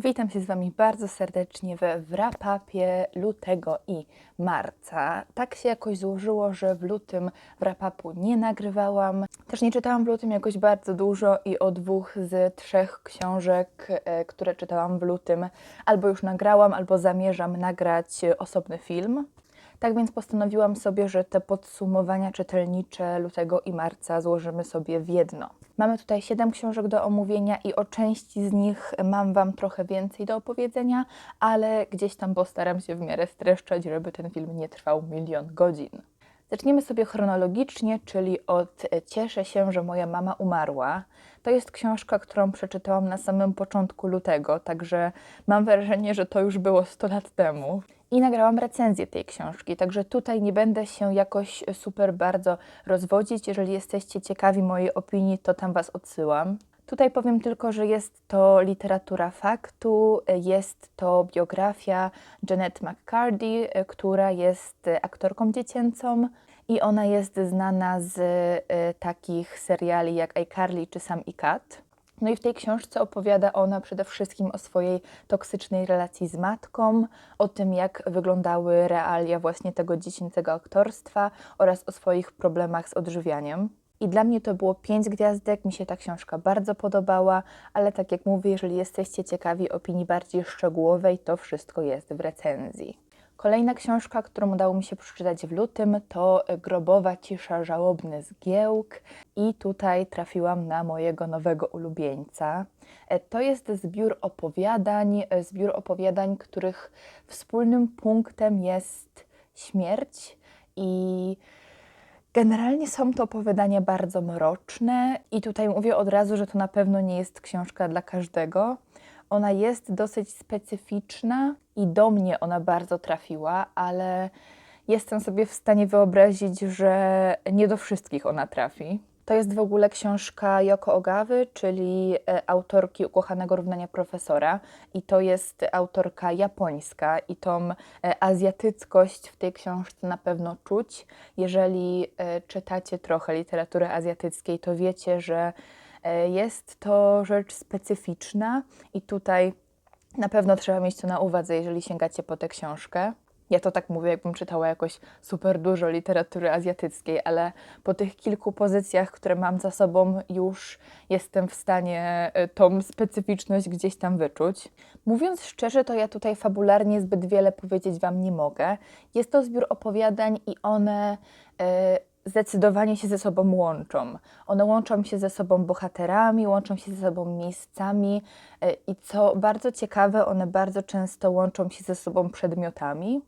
Witam się z Wami bardzo serdecznie we wrapapie lutego i marca. Tak się jakoś złożyło, że w lutym wrapapu nie nagrywałam. Też nie czytałam w lutym jakoś bardzo dużo i o dwóch z trzech książek, e, które czytałam w lutym, albo już nagrałam, albo zamierzam nagrać osobny film. Tak więc postanowiłam sobie, że te podsumowania czytelnicze lutego i marca złożymy sobie w jedno. Mamy tutaj 7 książek do omówienia i o części z nich mam Wam trochę więcej do opowiedzenia, ale gdzieś tam postaram się w miarę streszczać, żeby ten film nie trwał milion godzin. Zaczniemy sobie chronologicznie, czyli od Cieszę się, że moja mama umarła. To jest książka, którą przeczytałam na samym początku lutego, także mam wrażenie, że to już było 100 lat temu. I nagrałam recenzję tej książki, także tutaj nie będę się jakoś super bardzo rozwodzić. Jeżeli jesteście ciekawi mojej opinii, to tam Was odsyłam. Tutaj powiem tylko, że jest to literatura faktu, jest to biografia Janet McCarthy, która jest aktorką dziecięcą i ona jest znana z e, takich seriali jak iCarly czy Sam i Kat. No i w tej książce opowiada ona przede wszystkim o swojej toksycznej relacji z matką, o tym, jak wyglądały realia właśnie tego dziecięcego aktorstwa oraz o swoich problemach z odżywianiem. I dla mnie to było pięć gwiazdek, mi się ta książka bardzo podobała, ale tak jak mówię, jeżeli jesteście ciekawi opinii bardziej szczegółowej, to wszystko jest w recenzji. Kolejna książka, którą udało mi się przeczytać w lutym, to Grobowa cisza żałobny zgiełk i tutaj trafiłam na mojego nowego ulubieńca. E, to jest zbiór opowiadań, e, zbiór opowiadań, których wspólnym punktem jest śmierć i Generalnie są to opowiadania bardzo mroczne, i tutaj mówię od razu, że to na pewno nie jest książka dla każdego. Ona jest dosyć specyficzna i do mnie ona bardzo trafiła, ale jestem sobie w stanie wyobrazić, że nie do wszystkich ona trafi. To jest w ogóle książka Yoko Ogawy, czyli e, autorki Ukochanego Równania Profesora. I to jest autorka japońska i tą e, azjatyckość w tej książce na pewno czuć. Jeżeli e, czytacie trochę literatury azjatyckiej, to wiecie, że jest to rzecz specyficzna i tutaj na pewno trzeba mieć to na uwadze, jeżeli sięgacie po tę książkę. Ja to tak mówię, jakbym czytała jakoś super dużo literatury azjatyckiej, ale po tych kilku pozycjach, które mam za sobą, już jestem w stanie e, tą specyficzność gdzieś tam wyczuć. Mówiąc szczerze, to ja tutaj fabularnie zbyt wiele powiedzieć Wam nie mogę. Jest to zbiór opowiadań i one. Yy, zdecydowanie się ze sobą łączą. One łączą się ze sobą bohaterami, łączą się ze sobą miejscami e, i co bardzo ciekawe, one bardzo często łączą się ze sobą przedmiotami.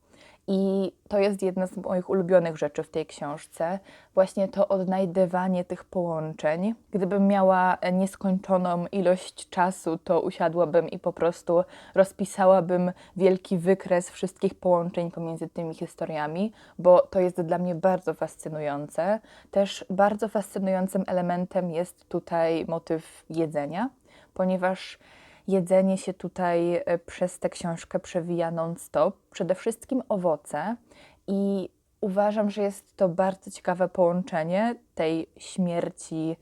I to jest jedna z moich ulubionych rzeczy w tej książce, właśnie to odnajdywanie tych połączeń. Gdybym miała nieskończoną ilość czasu, to usiadłabym i po prostu rozpisałabym wielki wykres wszystkich połączeń pomiędzy tymi historiami, bo to jest dla mnie bardzo fascynujące. Też bardzo fascynującym elementem jest tutaj motyw jedzenia, ponieważ jedzenie się tutaj e, przez tę książkę przewija non-stop. Przede wszystkim owoce i uważam, że jest to bardzo ciekawe połączenie tej śmierci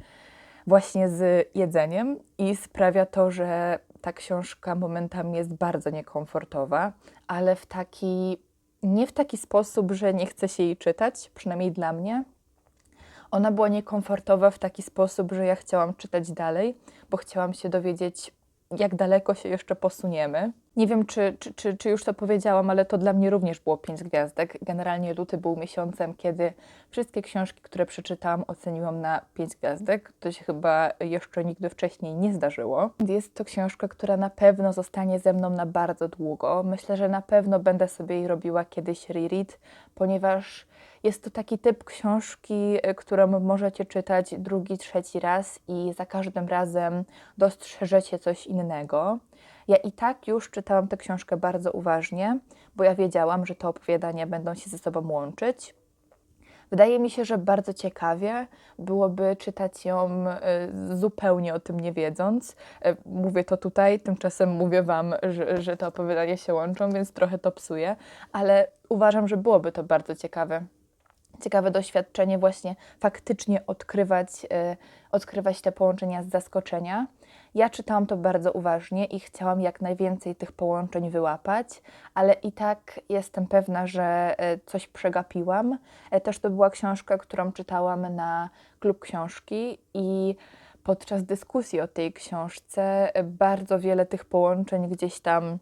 właśnie z jedzeniem i sprawia to, że ta książka momentami jest bardzo niekomfortowa, ale w taki, nie w taki sposób, że nie chce się jej czytać, przynajmniej dla mnie. Ona była niekomfortowa w taki sposób, że ja chciałam czytać dalej, bo chciałam się dowiedzieć jak daleko się jeszcze posuniemy. Nie wiem, czy, czy, czy, czy, już to powiedziałam, ale to dla mnie również było pięć gwiazdek. Generalnie luty był miesiącem, kiedy wszystkie książki, które przeczytałam, oceniłam na pięć gwiazdek. To się chyba jeszcze nigdy wcześniej nie zdarzyło. Jest to książka, która na pewno zostanie ze mną na bardzo długo. Myślę, że na pewno będę sobie jej robiła kiedyś reread, ponieważ jest to taki typ książki, y, którą możecie czytać drugi, trzeci raz i za każdym razem dostrzeżecie coś innego. Ja i tak już czytałam tę książkę bardzo uważnie, bo ja wiedziałam, że te opowiadania będą się ze sobą łączyć. Wydaje mi się, że bardzo ciekawie byłoby czytać ją y, zupełnie o tym nie wiedząc. Y, mówię to tutaj, tymczasem mówię Wam, że, że te opowiadania się łączą, więc trochę to psuje, ale uważam, że byłoby to bardzo ciekawe ciekawe doświadczenie właśnie faktycznie odkrywać, yy, odkrywać te połączenia z zaskoczenia. Ja czytałam to bardzo uważnie i chciałam jak najwięcej tych połączeń wyłapać, ale i tak jestem pewna, że e, coś przegapiłam. E, Też to była książka, którą czytałam na klub książki i podczas dyskusji o tej książce e, bardzo wiele tych połączeń gdzieś tam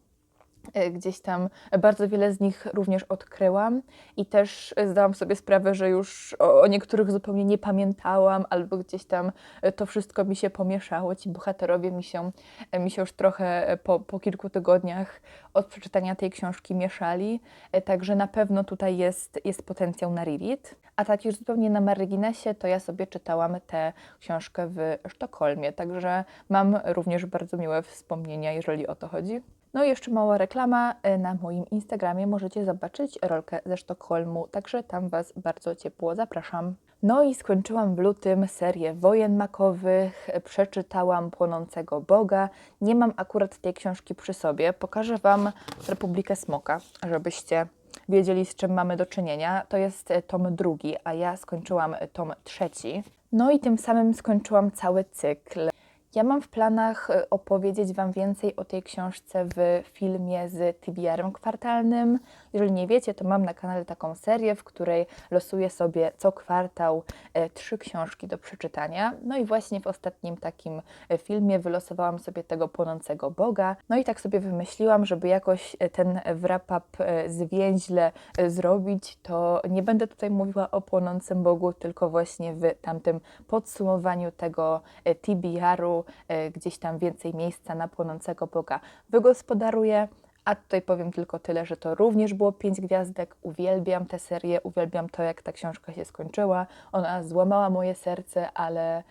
gdzieś tam bardzo wiele z nich również odkryłam i też zdałam sobie sprawę, że już o, niektórych zupełnie nie pamiętałam, albo gdzieś tam e, to wszystko mi się pomieszało. Ci bohaterowie mi się, e, mi się już trochę e, po, po kilku tygodniach od przeczytania tej książki mieszali, E, także na pewno tutaj jest, jest potencjał na reread. A tak już zupełnie na marginesie, to ja sobie czytałam tę książkę w Sztokholmie, także mam również bardzo miłe wspomnienia, jeżeli o to chodzi. No i jeszcze mała reklama. e, Na moim Instagramie możecie zobaczyć rolkę ze Sztokholmu, także tam Was bardzo ciepło zapraszam. No i skończyłam w lutym serię wojen makowych, e, przeczytałam Płonącego Boga. Nie mam akurat tej książki przy sobie. Pokażę Wam Republikę Smoka, żebyście wiedzieli, z czym mamy do czynienia. To jest e, tom drugi, a ja skończyłam tom trzeci. No i tym samym skończyłam cały cykl. Ja mam w planach e, opowiedzieć Wam więcej o tej książce w filmie z TBR-em kwartalnym. Jeżeli nie wiecie, to mam na kanale taką serię, w której losuję sobie co kwartał e, trzy książki do przeczytania. No i właśnie w ostatnim takim e, filmie wylosowałam sobie tego płonącego Boga. No i tak sobie wymyśliłam, żeby jakoś e, ten wrap-up zwięźle zrobić, to nie będę tutaj mówiła o płonącym Bogu, tylko właśnie w tamtym podsumowaniu tego TBR-u gdzieś tam więcej miejsca na płonącego Boga wygospodaruję. A tutaj powiem tylko tyle, że to również było pięć gwiazdek. Uwielbiam tę serię, uwielbiam to, jak ta książka się skończyła. Ona złamała moje serce, ale,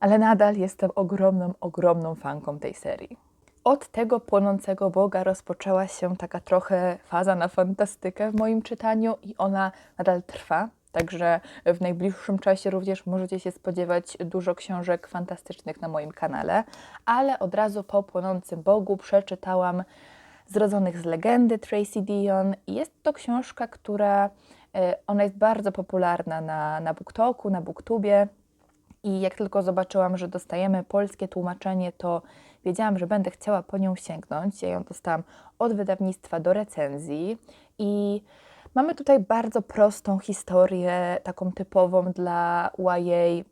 ale nadal jestem ogromną, ogromną fanką tej serii. Od tego płonącego Boga rozpoczęła się taka trochę faza na fantastykę w moim czytaniu i ona nadal trwa. Także w najbliższym czasie również możecie się spodziewać dużo książek fantastycznych na moim kanale. Ale od razu po Płonącym Bogu przeczytałam Zrodzonych z legendy Tracy Dion. Jest to książka, która e, ona jest bardzo popularna na, na BookToku, na BookTubie. I jak tylko zobaczyłam, że dostajemy polskie tłumaczenie, to wiedziałam, że będę chciała po nią sięgnąć. Ja ją dostałam od wydawnictwa do recenzji i mamy tutaj bardzo prostą historię, taką typową dla YA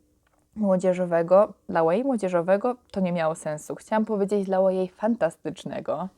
młodzieżowego. Dla YA młodzieżowego to nie miało sensu. Chciałam powiedzieć dla YA fantastycznego.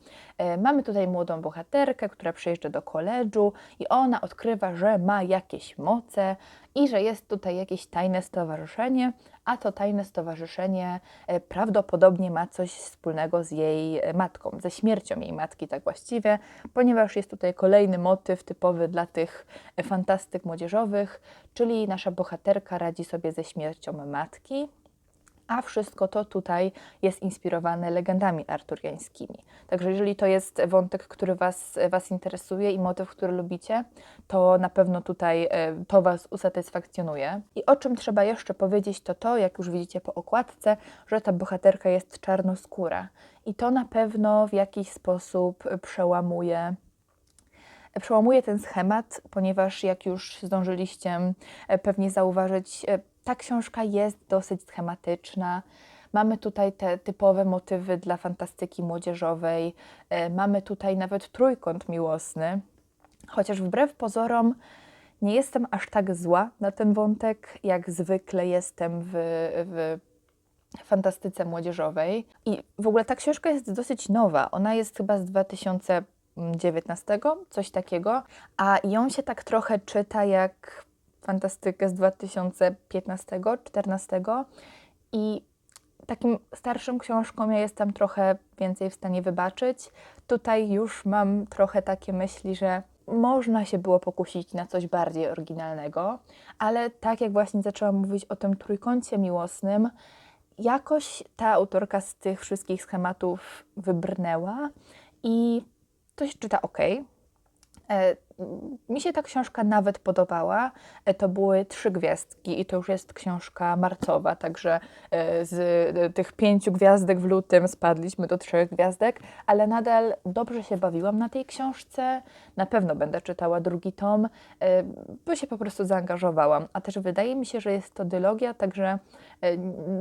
E, Mamy tutaj młodą bohaterkę, która przyjeżdża do koledżu i ona odkrywa, że ma jakieś moce i że jest tutaj jakieś tajne stowarzyszenie, a to tajne stowarzyszenie e, prawdopodobnie ma coś wspólnego z jej e, matką, ze śmiercią jej matki, tak właściwie, ponieważ jest tutaj kolejny motyw typowy dla tych fantastyk młodzieżowych, czyli nasza bohaterka radzi sobie ze śmiercią matki, a wszystko to tutaj jest inspirowane legendami arturiańskimi. Także jeżeli to jest wątek, który was, was interesuje i motyw, który lubicie, to na pewno tutaj e, to Was usatysfakcjonuje. I o czym trzeba jeszcze powiedzieć, to to, jak już widzicie po okładce, że ta bohaterka jest czarnoskóra. I to na pewno w jakiś sposób przełamuje przełamuje ten schemat, ponieważ jak już zdążyliście e, pewnie zauważyć, e, ta książka jest dosyć schematyczna. Mamy tutaj te typowe motywy dla fantastyki młodzieżowej. E, Mamy tutaj nawet trójkąt miłosny. Chociaż wbrew pozorom nie jestem aż tak zła na ten wątek, jak zwykle jestem w, w fantastyce młodzieżowej. I w ogóle ta książka jest dosyć nowa. Ona jest chyba z 2019, coś takiego, a ją się tak trochę czyta jak fantastykę z 2015-14 i takim starszym książkom ja jestem trochę więcej w stanie wybaczyć. Tutaj już mam trochę takie myśli, że można się było pokusić na coś bardziej oryginalnego, ale tak jak właśnie zaczęłam mówić o tym trójkącie miłosnym, jakoś ta autorka z tych wszystkich schematów wybrnęła i to się czyta ok. E, Mi się ta książka nawet podobała. E, To były trzy gwiazdki i to już jest książka marcowa, także e, z tych pięciu gwiazdek w lutym spadliśmy do trzech gwiazdek, ale nadal dobrze się bawiłam na tej książce. Na pewno będę czytała drugi tom, bo się po prostu zaangażowałam. A też wydaje mi się, że jest to dylogia, także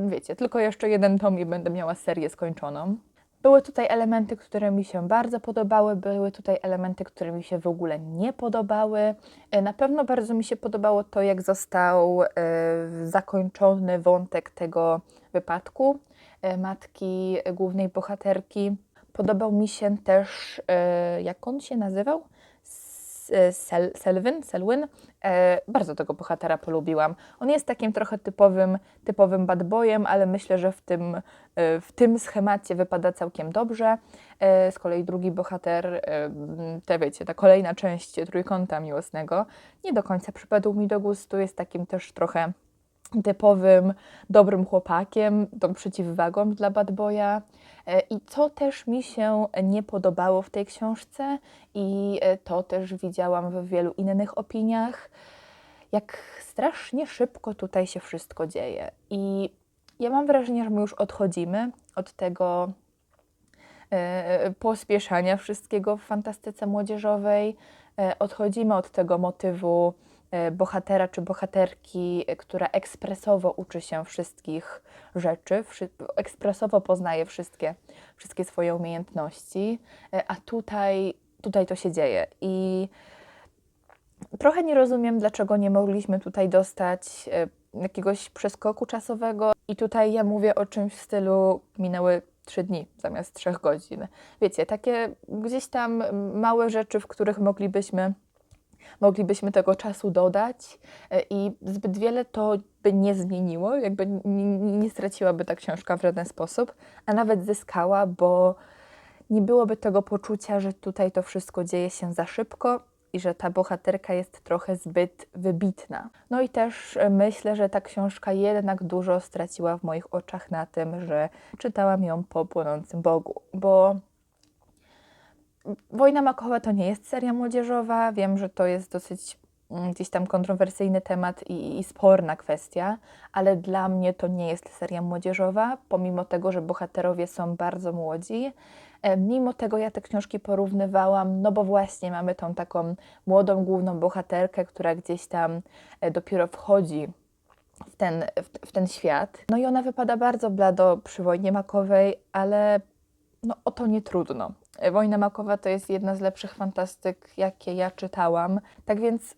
wiecie, tylko jeszcze jeden tom i będę miała serię skończoną. Były tutaj elementy, które mi się bardzo podobały, były tutaj elementy, które mi się w ogóle nie podobały. E, Na pewno bardzo mi się podobało to, jak został e, zakończony wątek tego wypadku e, matki głównej bohaterki. Podobał mi się też, jak on się nazywał? E, Sel, Selwyn, Selwyn. E, bardzo tego bohatera polubiłam. On jest takim trochę typowym, typowym bad boyem, ale myślę, że w tym, e, w tym schemacie wypada całkiem dobrze. E, z kolei drugi bohater, e, te wiecie, ta kolejna część trójkąta miłosnego, nie do końca przypadł mi do gustu. Jest takim też trochę typowym, dobrym chłopakiem, tą przeciwwagą dla bad boya. E, I co też mi się nie podobało w tej książce, i e, to też widziałam w wielu innych opiniach, jak strasznie szybko tutaj się wszystko dzieje. I ja mam wrażenie, że my już odchodzimy od tego e, pospieszania wszystkiego w fantastyce młodzieżowej. Odchodzimy od tego motywu bohatera czy bohaterki, e, która ekspresowo uczy się wszystkich rzeczy, ekspresowo poznaje wszystkie, wszystkie swoje umiejętności, e, a tutaj, tutaj to się dzieje. I trochę nie rozumiem, dlaczego nie mogliśmy tutaj dostać e, jakiegoś przeskoku czasowego. I tutaj ja mówię o czymś w stylu minęły trzy dni zamiast trzech godzin. Wiecie, takie gdzieś tam małe rzeczy, w których moglibyśmy, moglibyśmy tego czasu dodać e, i zbyt wiele to by nie zmieniło, jakby nie, straciłaby ta książka w żaden sposób, a nawet zyskała, bo nie byłoby tego poczucia, że tutaj to wszystko dzieje się za szybko i że ta bohaterka jest trochę zbyt wybitna. No i też e, myślę, że ta książka jednak dużo straciła w moich oczach na tym, że czytałam ją po Płonącym Bogu, bo Wojna Makowa to nie jest seria młodzieżowa. Wiem, że to jest dosyć mm, gdzieś tam kontrowersyjny temat i, i sporna kwestia, ale dla mnie to nie jest seria młodzieżowa, pomimo tego, że bohaterowie są bardzo młodzi. E, Mimo tego ja te książki porównywałam, no bo właśnie mamy tą taką młodą główną bohaterkę, która gdzieś tam e, dopiero wchodzi w ten, w, w ten świat. No i ona wypada bardzo blado przy wojnie makowej, ale no o to nie trudno. Wojna makowa to jest jedna z lepszych fantastyk, jakie ja czytałam. Tak więc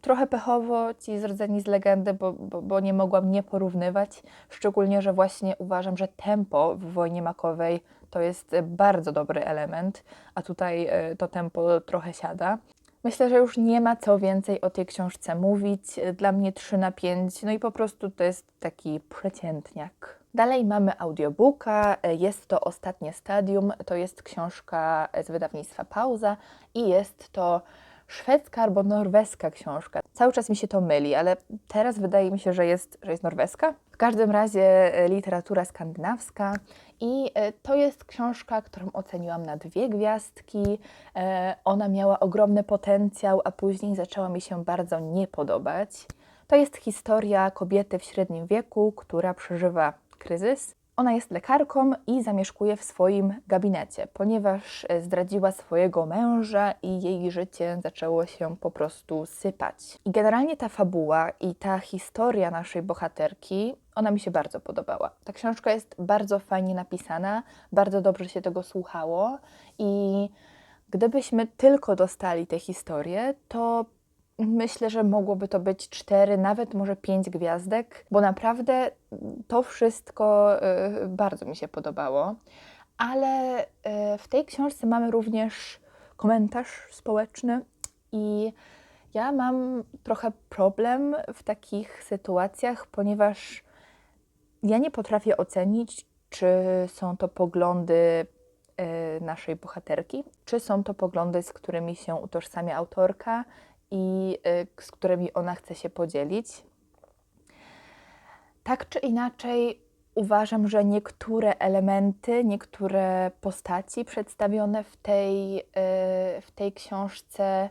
trochę pechowo ci zrodzeni z legendy, bo, bo, bo nie mogłam nie porównywać. Szczególnie, że właśnie uważam, że tempo w Wojnie makowej to jest bardzo dobry element, a tutaj e, to tempo trochę siada. Myślę, że już nie ma co więcej o tej książce mówić. Dla mnie 3 na 5, no i po prostu to jest taki przeciętniak. Dalej mamy audiobooka, jest to Ostatnie Stadium, to jest książka z wydawnictwa Pauza i jest to szwedzka albo norweska książka. Cały czas mi się to myli, ale teraz wydaje mi się, że jest, że jest norweska. W każdym razie e, literatura skandynawska i e, to jest książka, którą oceniłam na dwie gwiazdki. E, Ona miała ogromny potencjał, a później zaczęła mi się bardzo nie podobać. To jest historia kobiety w średnim wieku, która przeżywa kryzys. Ona jest lekarką i zamieszkuje w swoim gabinecie, ponieważ e, zdradziła swojego męża i jej życie zaczęło się po prostu sypać. I generalnie ta fabuła i ta historia naszej bohaterki, ona mi się bardzo podobała. Ta książka jest bardzo fajnie napisana, bardzo dobrze się tego słuchało i gdybyśmy tylko dostali tę historię, to Myślę, że mogłoby to być cztery, nawet może pięć gwiazdek, bo naprawdę to wszystko y, bardzo mi się podobało. Ale y, w tej książce mamy również komentarz społeczny i ja mam trochę problem w takich sytuacjach, ponieważ ja nie potrafię ocenić, czy są to poglądy y, naszej bohaterki, czy są to poglądy, z którymi się utożsamia autorka i y, z którymi ona chce się podzielić. Tak czy inaczej, uważam, że niektóre elementy, niektóre postaci przedstawione w tej, y, w tej książce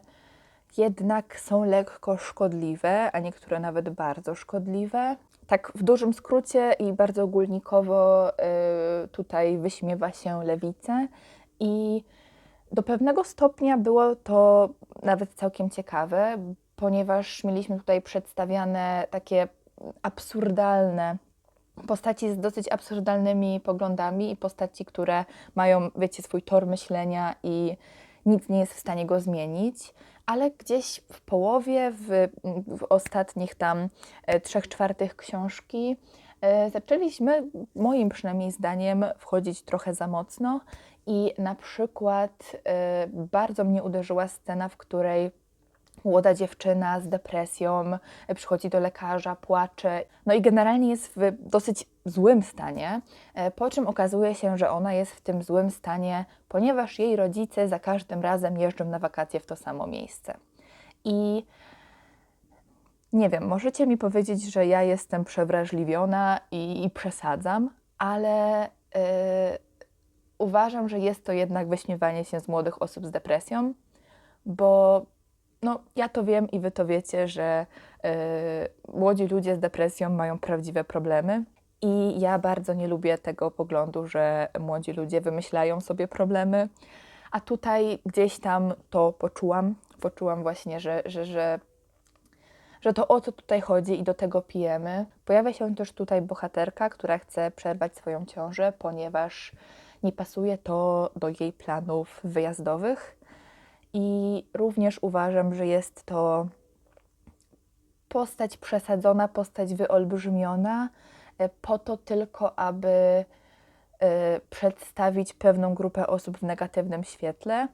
jednak są lekko szkodliwe, a niektóre nawet bardzo szkodliwe. Tak w dużym skrócie i bardzo ogólnikowo y, tutaj wyśmiewa się lewicę i do pewnego stopnia było to nawet całkiem ciekawe, ponieważ mieliśmy tutaj przedstawiane takie absurdalne postaci z dosyć absurdalnymi poglądami i postaci, które mają, wiecie, swój tor myślenia i nic nie jest w stanie go zmienić, ale gdzieś w połowie, w, w ostatnich tam e, trzech czwartych książki, zaczęliśmy, moim przynajmniej zdaniem, wchodzić trochę za mocno i na przykład e, bardzo mnie uderzyła scena, w której młoda dziewczyna z depresją e, przychodzi do lekarza, płacze, no i generalnie jest w dosyć złym stanie, e, po czym okazuje się, że ona jest w tym złym stanie, ponieważ jej rodzice za każdym razem jeżdżą na wakacje w to samo miejsce. I nie wiem, możecie mi powiedzieć, że ja jestem przewrażliwiona i, i przesadzam, ale yy, uważam, że jest to jednak wyśmiewanie się z młodych osób z depresją, bo no, ja to wiem i wy to wiecie, że yy, młodzi ludzie z depresją mają prawdziwe problemy. I ja bardzo nie lubię tego poglądu, że młodzi ludzie wymyślają sobie problemy. A tutaj gdzieś tam to poczułam. Poczułam właśnie, że, że, że, że to o co tutaj chodzi i do tego pijemy. Pojawia się też tutaj bohaterka, która chce przerwać swoją ciążę, ponieważ nie pasuje to do jej planów wyjazdowych. I również uważam, że jest to postać przesadzona, postać wyolbrzymiona, e, po to tylko, aby e, przedstawić pewną grupę osób w negatywnym świetle.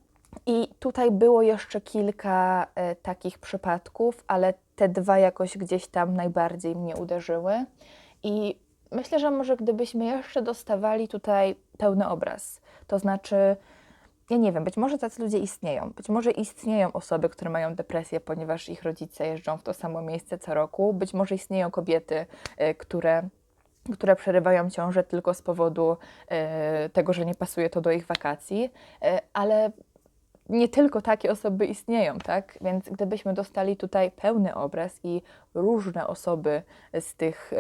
I tutaj było jeszcze kilka e, takich przypadków, ale te dwa jakoś gdzieś tam najbardziej mnie uderzyły. I myślę, że może gdybyśmy jeszcze dostawali tutaj pełny obraz, to znaczy ja nie wiem, być może tacy ludzie istnieją. Być może istnieją osoby, które mają depresję, ponieważ ich rodzice jeżdżą w to samo miejsce co roku. Być może istnieją kobiety, y, które które przerywają ciążę tylko z powodu y, tego, że nie pasuje to do ich wakacji, y, ale nie tylko takie osoby istnieją, tak? Więc gdybyśmy dostali tutaj pełny obraz i różne osoby z tych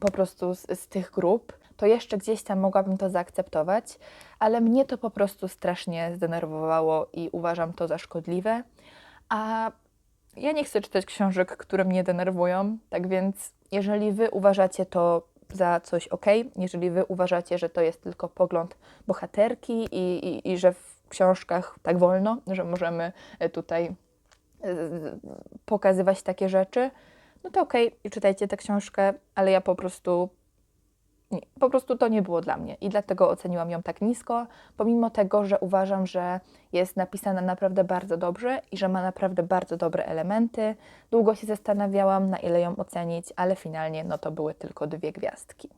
po prostu z, z tych grup, to jeszcze gdzieś tam mogłabym to zaakceptować, ale mnie to po prostu strasznie zdenerwowało i uważam to za szkodliwe. A ja nie chcę czytać książek, które mnie denerwują, tak więc jeżeli wy uważacie to za coś ok, jeżeli wy uważacie, że to jest tylko pogląd bohaterki i, i, i że w książkach tak wolno, że możemy tutaj e, pokazywać takie rzeczy, no to okej, okay, czytajcie tę książkę, ale ja po prostu nie, po prostu to nie było dla mnie i dlatego oceniłam ją tak nisko, pomimo tego, że uważam, że jest napisana naprawdę bardzo dobrze i że ma naprawdę bardzo dobre elementy. Długo się zastanawiałam, na ile ją ocenić, ale finalnie no to były tylko dwie gwiazdki.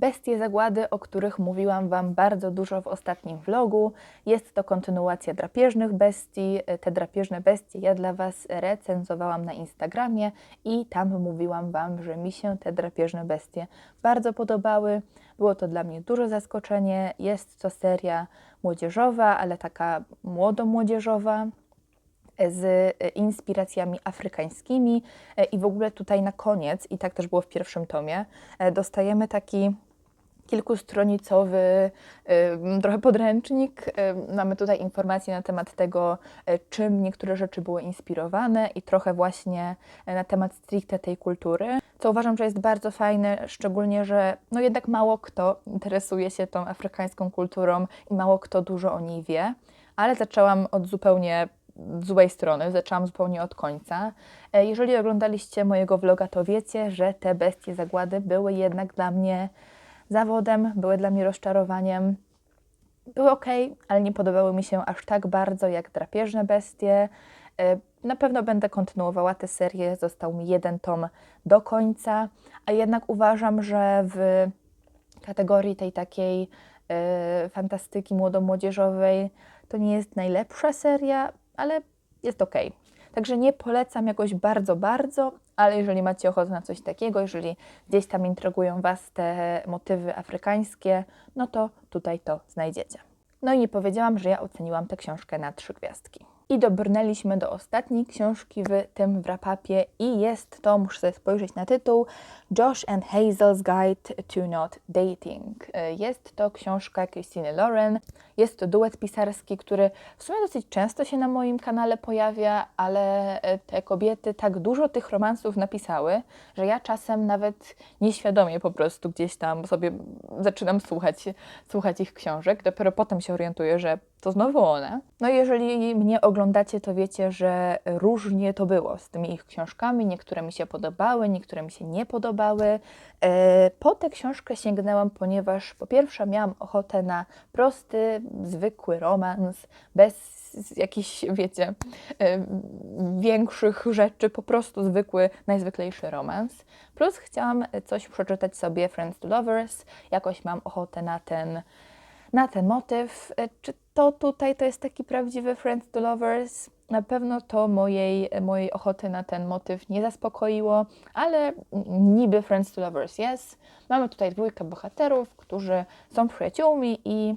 Bestie zagłady, o których mówiłam Wam bardzo dużo w ostatnim vlogu. Jest to kontynuacja drapieżnych bestii. Te drapieżne bestie ja dla Was recenzowałam na Instagramie i tam mówiłam Wam, że mi się te drapieżne bestie bardzo podobały. Było to dla mnie duże zaskoczenie. Jest to seria młodzieżowa, ale taka młodo-młodzieżowa z inspiracjami afrykańskimi i w ogóle tutaj na koniec, i tak też było w pierwszym tomie, dostajemy taki kilkustronicowy, trochę podręcznik. Mamy tutaj informacje na temat tego, e, czym niektóre rzeczy były inspirowane i trochę właśnie e, na temat stricte tej kultury, co uważam, że jest bardzo fajne, szczególnie, że no jednak mało kto interesuje się tą afrykańską kulturą i mało kto dużo o niej wie, ale zaczęłam od zupełnie złej strony, zaczęłam zupełnie od końca. E, jeżeli oglądaliście mojego vloga, to wiecie, że te bestie zagłady były jednak dla mnie zawodem, były dla mnie rozczarowaniem. Były ok, ale nie podobały mi się aż tak bardzo jak drapieżne bestie. E, na pewno będę kontynuowała tę serię, został mi jeden tom do końca, a jednak uważam, że w kategorii tej takiej y, fantastyki młodo-młodzieżowej to nie jest najlepsza seria, ale jest ok. Także nie polecam jakoś bardzo, bardzo, ale jeżeli macie ochotę na coś takiego, jeżeli gdzieś tam intrygują Was te motywy afrykańskie, no to tutaj to znajdziecie. No i nie powiedziałam, że ja oceniłam tę książkę na trzy gwiazdki. I dobrnęliśmy do ostatniej książki w tym wrapapie i jest to, muszę sobie spojrzeć na tytuł, Josh and Hazel's Guide to Not Dating. Jest to książka Christine Lauren, jest to duet pisarski, który w sumie dosyć często się na moim kanale pojawia, ale y, te kobiety tak dużo tych romansów napisały, że ja czasem nawet nieświadomie po prostu gdzieś tam sobie zaczynam słuchać, słuchać ich książek, dopiero potem się orientuję, że to znowu one. No i jeżeli mnie oglądacie, to wiecie, że różnie to było z tymi ich książkami. Niektóre mi się podobały, niektóre mi się nie podobały. E, Po tę książkę sięgnęłam, ponieważ po pierwsze miałam ochotę na prosty, zwykły romans, bez jakichś, wiecie, e, większych rzeczy, po prostu zwykły, najzwyklejszy romans. Plus chciałam coś przeczytać sobie Friends to Lovers, jakoś mam ochotę na ten na ten motyw. E, Czy to tutaj to jest taki prawdziwy Friends to Lovers? Na pewno to mojej, mojej ochoty na ten motyw nie zaspokoiło, ale niby Friends to Lovers jest. Mamy tutaj dwójkę bohaterów, którzy są przyjaciółmi i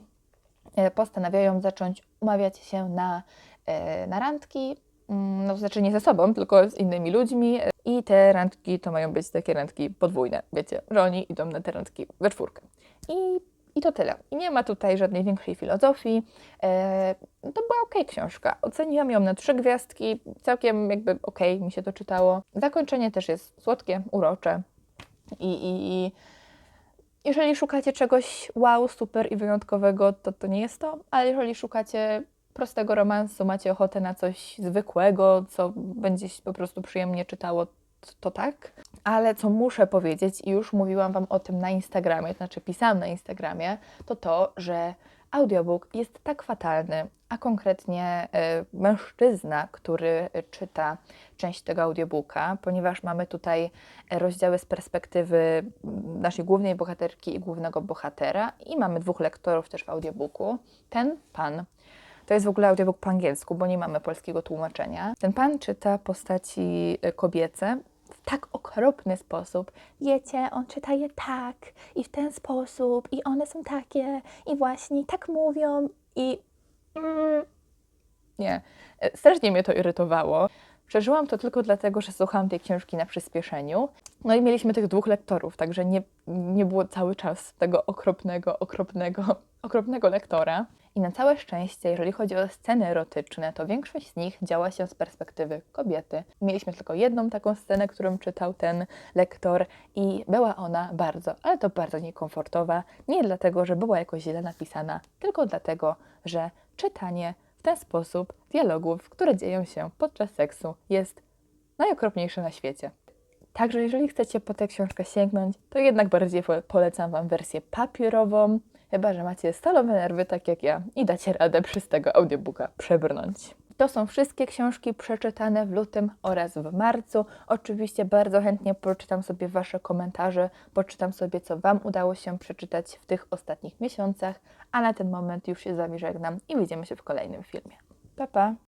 e, postanawiają zacząć umawiać się na, e, na randki. Mm, No, to znaczy nie ze sobą, tylko z innymi ludźmi. I te randki to mają być takie randki podwójne. Wiecie, że oni idą na te randki we czwórkę. I i to tyle. I nie ma tutaj żadnej większej filozofii. E, to była ok książka. Oceniłam ją na trzy gwiazdki. Całkiem jakby ok mi się to czytało. Zakończenie też jest słodkie, urocze. I, i, i jeżeli szukacie czegoś wow, super i wyjątkowego, to to nie jest to. Ale jeżeli szukacie prostego romansu, macie ochotę na coś zwykłego, co będzie się po prostu przyjemnie czytało, to tak. Ale co muszę powiedzieć, i już mówiłam Wam o tym na Instagramie, to znaczy pisałam na Instagramie, to to, że audiobook jest tak fatalny, a konkretnie y, mężczyzna, który czyta część tego audiobooka, ponieważ mamy tutaj rozdziały z perspektywy naszej głównej bohaterki i głównego bohatera i mamy dwóch lektorów też w audiobooku. Ten pan to jest w ogóle audiobook po angielsku, bo nie mamy polskiego tłumaczenia. Ten pan czyta postaci y, kobiece tak okropny sposób. Wiecie, on czyta je tak i w ten sposób i one są takie i właśnie tak mówią i... Mm, nie, E, strasznie mnie to irytowało. Przeżyłam to tylko dlatego, że słuchałam tej książki na przyspieszeniu. No i mieliśmy tych dwóch lektorów, także nie, nie było cały czas tego okropnego, okropnego, okropnego lektora. I na całe szczęście, jeżeli chodzi o sceny erotyczne, to większość z nich działa się z perspektywy kobiety. Mieliśmy tylko jedną taką scenę, którą czytał ten lektor i była ona bardzo, ale to bardzo niekomfortowa. Nie dlatego, że była jakoś źle napisana, tylko dlatego, że czytanie ten sposób dialogów, które dzieją się podczas seksu, jest najokropniejsze na świecie. Także jeżeli chcecie po tę książkę sięgnąć, to jednak bardziej po- polecam Wam wersję papierową, chyba że macie stalowe nerwy, tak jak ja, i dacie radę przez tego audiobooka przebrnąć. To są wszystkie książki przeczytane w lutym oraz w marcu. Oczywiście bardzo chętnie poczytam sobie Wasze komentarze, poczytam sobie, co Wam udało się przeczytać w tych ostatnich miesiącach, a na ten moment już się z Wami żegnam i widzimy się w kolejnym filmie. Pa, pa!